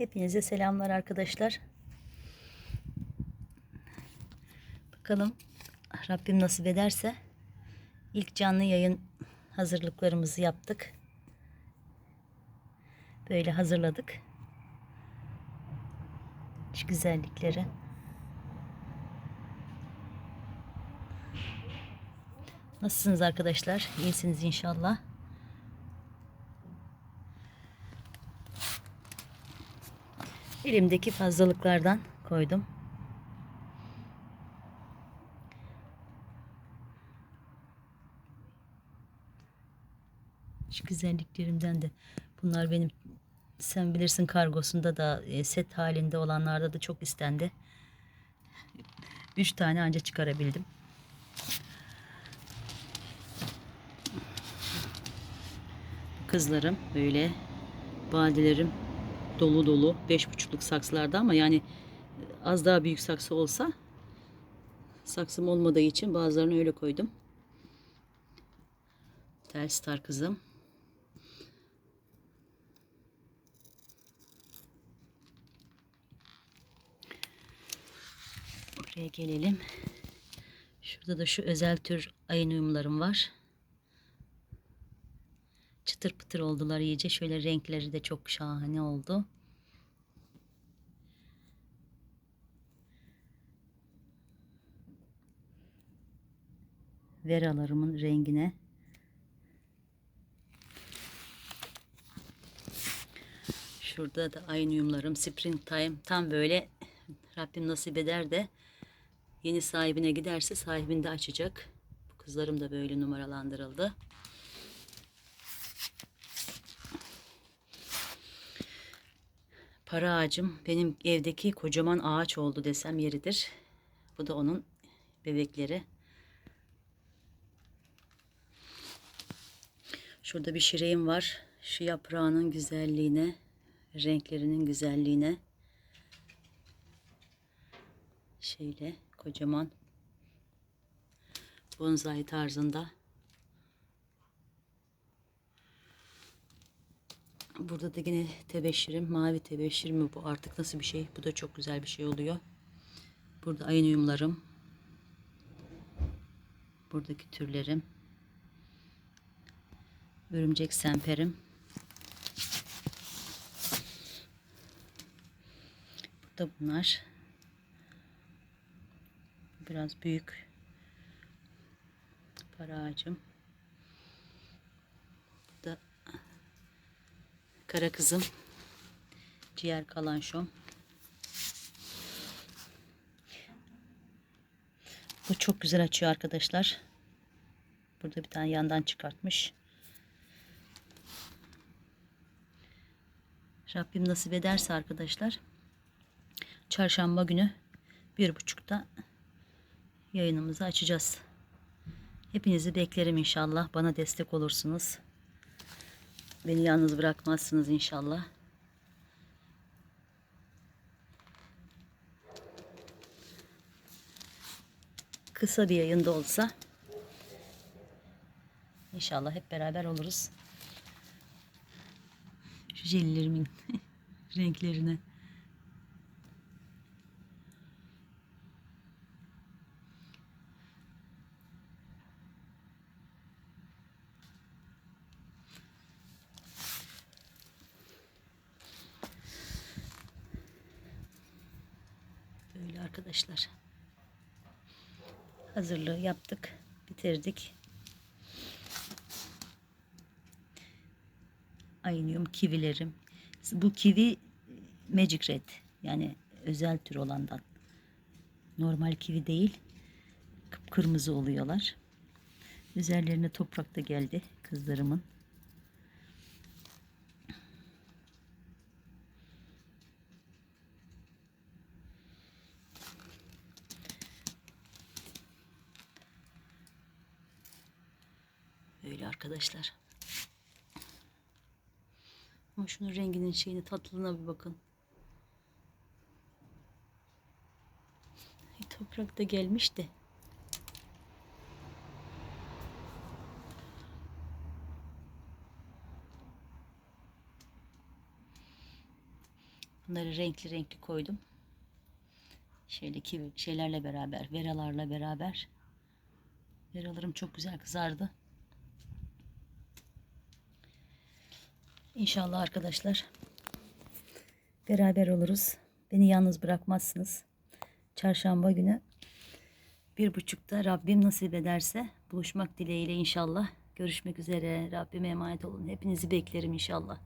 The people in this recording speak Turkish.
Hepinize selamlar arkadaşlar. Bakalım Rabbim nasip ederse ilk canlı yayın hazırlıklarımızı yaptık. Böyle hazırladık. Şu güzellikleri. Nasılsınız arkadaşlar? İyisiniz inşallah. Elimdeki fazlalıklardan koydum. Şu güzelliklerimden de bunlar benim sen bilirsin kargosunda da e, set halinde olanlarda da çok istendi. Üç tane anca çıkarabildim. Kızlarım böyle badelerim dolu dolu beş buçukluk saksılarda ama yani az daha büyük saksı olsa saksım olmadığı için bazılarını öyle koydum. Telstar kızım. Buraya gelelim. Şurada da şu özel tür ayın uyumlarım var. Çıtır pıtır oldular iyice. Şöyle renkleri de çok şahane oldu. Veralarımın rengine. Şurada da aynı uyumlarım. Springtime tam böyle Rabbim nasip eder de yeni sahibine giderse sahibini de açacak. Bu kızlarım da böyle numaralandırıldı. Para ağacım benim evdeki kocaman ağaç oldu desem yeridir. Bu da onun bebekleri. Şurada bir şireğim var. Şu yaprağının güzelliğine, renklerinin güzelliğine. Şöyle kocaman bonsai tarzında. Burada da yine tebeşirim. Mavi tebeşir mi bu artık nasıl bir şey? Bu da çok güzel bir şey oluyor. Burada ayın uyumlarım. Buradaki türlerim. Örümcek semperim. Burada bunlar. Biraz büyük. Para ağacım. Burada Kara kızım. Ciğer kalanşom. Bu çok güzel açıyor arkadaşlar. Burada bir tane yandan çıkartmış. Rabbim nasip ederse arkadaşlar. Çarşamba günü bir buçukta yayınımızı açacağız. Hepinizi beklerim inşallah. Bana destek olursunuz. Beni yalnız bırakmazsınız inşallah. Kısa bir yayında olsa inşallah hep beraber oluruz. Şu jellerimin renklerine. Böyle arkadaşlar. Hazırlığı yaptık. Bitirdik. Aynium kivilerim. Bu kivi Magic Red. Yani özel tür olandan. Normal kivi değil. Kıpkırmızı oluyorlar. Üzerlerine toprak da geldi kızlarımın. Öyle arkadaşlar. Ama şunun renginin şeyini tatlılığına bir bakın. Toprak da gelmiş de. Bunları renkli renkli koydum. Şöyle kivi şeylerle beraber, veralarla beraber. Veralarım çok güzel kızardı. İnşallah arkadaşlar beraber oluruz. Beni yalnız bırakmazsınız. Çarşamba günü bir buçukta Rabbim nasip ederse buluşmak dileğiyle inşallah. Görüşmek üzere. Rabbime emanet olun. Hepinizi beklerim inşallah.